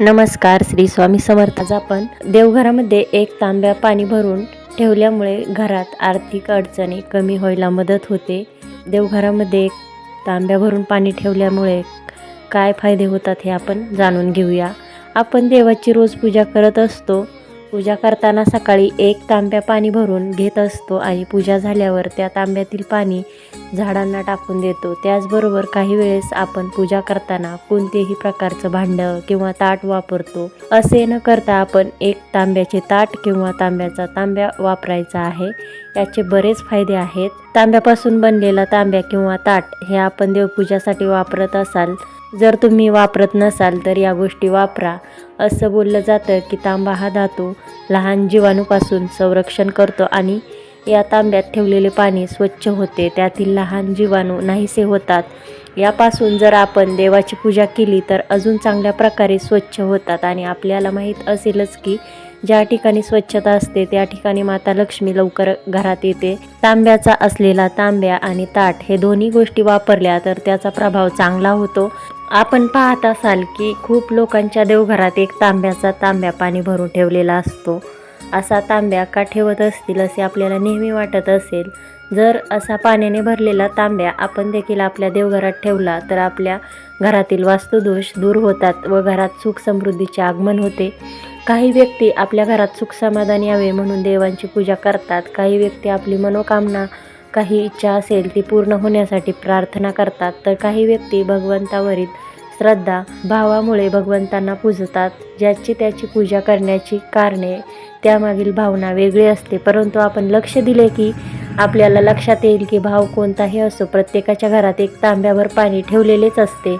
नमस्कार श्री स्वामी समर्थ. आज आपण देवघरामध्ये एक तांब्या पाणी भरून ठेवल्यामुळे घरात आर्थिक अडचणी कमी व्हायला मदत होते. देवघरामध्ये एक तांब्या भरून पाणी ठेवल्यामुळे काय फायदे होतात हे आपण जाणून घेऊया. आपण देवाची रोज पूजा करत असतो. पूजा करताना सकाळी एक तांब्या पाणी भरून घेत असतो आणि पूजा झाल्यावर त्या तांब्यातील पाणी झाडांना टाकून देतो. त्याचबरोबर काही वेळेस आपण पूजा करताना कोणतेही प्रकारचं भांडं किंवा ताट वापरतो. असे न करता आपण एक तांब्याचे ताट किंवा तांब्याचा तांब्या वापरायचा आहे. याचे बरेच फायदे आहेत. तांब्यापासून बनलेला तांब्या किंवा ताट हे आपण देवपूजासाठी वापरत असाल जर तुम्ही वापरत नसाल तर या गोष्टी वापरा. असं बोललं जातं की तांबा हा धातू लहान जीवाणूपासून संरक्षण करतो आणि या तांब्यात ठेवलेले पाणी स्वच्छ होते. त्यातील लहान जीवाणू नाहीसे होतात. यापासून जर आपण देवाची पूजा केली तर अजून चांगल्या प्रकारे स्वच्छ होतात. आणि आपल्याला माहीत असेलच की ज्या ठिकाणी स्वच्छता असते त्या ठिकाणी माता लक्ष्मी लवकर घरात येते. तांब्याचा असलेला तांब्या आणि ताट हे दोन्ही गोष्टी वापरल्या तर त्याचा प्रभाव चांगला होतो. आपण पाहत असाल की खूप लोकांच्या देवघरात एक तांब्याचा तांब्या पाणी भरून ठेवलेला असतो. असा तांब्या का ठेवत असतील असे आपल्याला नेहमी वाटत असेल. जर असा पाण्याने भरलेला तांब्या आपण देखील आपल्या देवघरात ठेवला तर आपल्या घरातील वास्तुदोष दूर होतात व घरात सुख समृद्धीचे आगमन होते. काही व्यक्ती आपल्या घरात सुख समाधान यावे म्हणून देवांची पूजा करतात. काही व्यक्ती आपली मनोकामना काही इच्छा असेल ती पूर्ण होण्यासाठी प्रार्थना करतात. तर काही व्यक्ती भगवंतावरील श्रद्धा भावामुळे भगवंतांना पूजतात ज्याची त्याची पूजा करण्याची कारणे त्यामागील भावना वेगळी असते. परंतु आपण लक्ष दिले की आपल्याला लक्षात येईल की भाव कोणताही असो प्रत्येकाच्या घरात एक तांब्याभर पाणी ठेवलेलेच असते.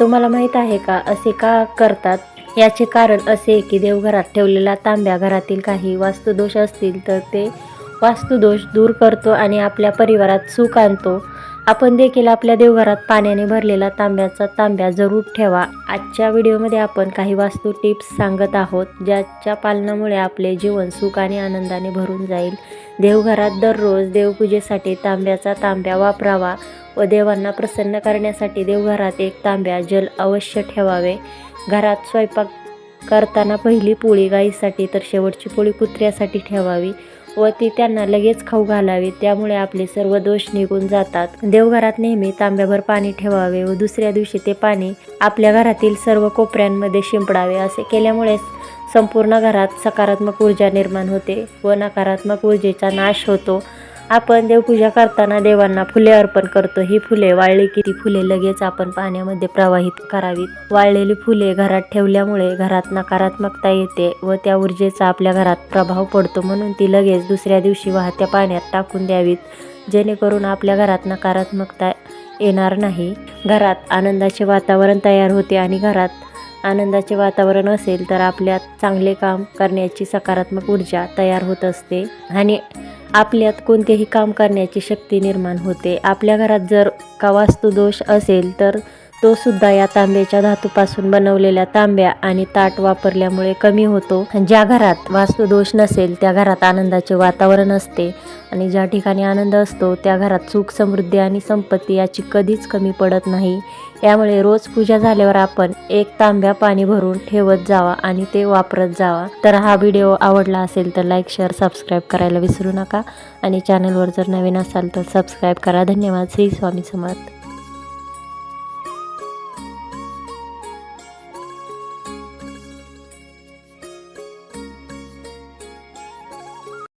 तुम्हाला माहीत आहे का? असे का करतात? याचे कारण असे की देवघरात ठेवलेला तांब्या घरातील काही वास्तुदोष असतील तर ते वास्तुदोष दूर करतो आणि आपल्या परिवारात सुख आणतो. आपण देखील आपल्या देवघरात पाण्याने भरलेला तांब्याचा तांब्या जरूर ठेवा. आजच्या व्हिडिओमध्ये आपण काही वास्तू टिप्स सांगत आहोत ज्याच्या पालनामुळे आपले जीवन सुख आणि आनंदाने भरून जाईल. देवघरात दररोज देवपूजेसाठी तांब्याचा तांब्या वापरावा व देवांना प्रसन्न करण्यासाठी देवघरात एक तांब्या जल अवश्य ठेवावे. घरात स्वयंपाक करताना पहिली पोळी गाईसाठी तर शेवटची पोळी कुत्र्यासाठी ठेवावी व ती त्यांना लगेच खाऊ घालावी. त्यामुळे आपले सर्व दोष निघून जातात. देवघरात नेहमी तांब्याभर पाणी ठेवावे व दुसऱ्या दिवशी ते पाणी आपल्या घरातील सर्व कोपऱ्यांमध्ये शिंपडावे असे केल्यामुळे संपूर्ण घरात सकारात्मक ऊर्जा निर्माण होते व नकारात्मक ऊर्जेचा नाश होतो. आपण देवपूजा करताना देवांना फुले अर्पण करतो. ही फुले वाळली की ती फुले लगेच आपण पाण्यामध्ये प्रवाहित करावीत. वाळलेली फुले घरात ठेवल्यामुळे घरात नकारात्मकता येते व त्या ऊर्जेचा आपल्या घरात प्रभाव पडतो म्हणून ती लगेच दुसऱ्या दिवशी वाहत्या पाण्यात टाकून द्यावीत. जेणेकरून आपल्या घरात नकारात्मकता येणार नाही. घरात आनंदाचे वातावरण तयार होते आणि घरात आनंदाचे वातावरण असेल तर आपल्यात चांगले काम करण्याची सकारात्मक ऊर्जा तयार होत असते. आणि आपल्यात कोणतेही काम करण्याची शक्ती निर्माण होते. आपल्या घरात जर का वास्तुदोष असेल तर तो सुद्धा या तांब्याच्या धातूपासून बनवलेल्या तांब्या आणि ताट वापरल्यामुळे कमी होतो. ज्या घरात वास्तुदोष नसेल त्या घरात आनंदाचे वातावरण असते. आणि ज्या ठिकाणी आनंद असतो त्या घरात सुख समृद्धी आणि संपत्ती याची कधीच कमी पडत नाही. यामुळे रोज पूजा झाल्यावर आपण एक तांब्या पाणी भरून ठेवत जावा आणि ते वापरत जावा. तर हा व्हिडिओ आवडला असेल तर लाईक शेअर सबस्क्राईब करायला विसरू नका. आणि चॅनलवर जर नवीन असाल तर सबस्क्राईब करा. धन्यवाद. श्री स्वामी समर्थ.